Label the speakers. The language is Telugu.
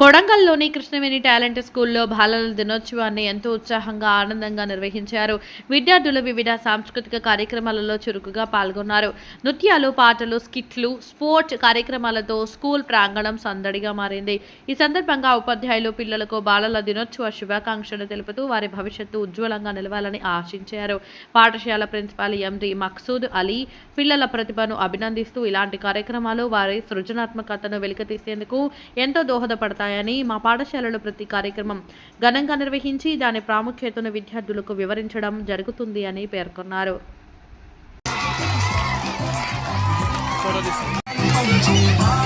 Speaker 1: కొడంగల్లోని కృష్ణవేణి టాలెంట్ స్కూల్లో బాలల దినోత్సవాన్ని ఎంతో ఉత్సాహంగా ఆనందంగా నిర్వహించారు. విద్యార్థులు వివిధ సాంస్కృతిక కార్యక్రమాలలో చురుకుగా పాల్గొన్నారు. నృత్యాలు పాటలు స్కిట్లు స్పోర్ట్స్ కార్యక్రమాలతో స్కూల్ ప్రాంగణం సందడిగా మారింది. ఈ సందర్భంగా ఉపాధ్యాయులు పిల్లలకు బాలల దినోత్సవ శుభాకాంక్షలు తెలుపుతూ వారి భవిష్యత్తు ఉజ్వలంగా నిలవాలని ఆశించారు. పాఠశాల ప్రిన్సిపాల్ ఎండి మక్సూద్ అలీ పిల్లల ప్రతిభను అభినందిస్తూ ఇలాంటి కార్యక్రమాలు వారి సృజనాత్మకతను వెలికితీసేందుకు ఎంతో దోహదపడతాయని మా పాఠశాలలో ప్రతి కార్యక్రమం ఘనంగా నిర్వహించి దాని ప్రాముఖ్యతను విద్యార్థులకు వివరించడం జరుగుతుంది అని పేర్కొన్నారు.
Speaker 2: ఫోటో తీస్తాను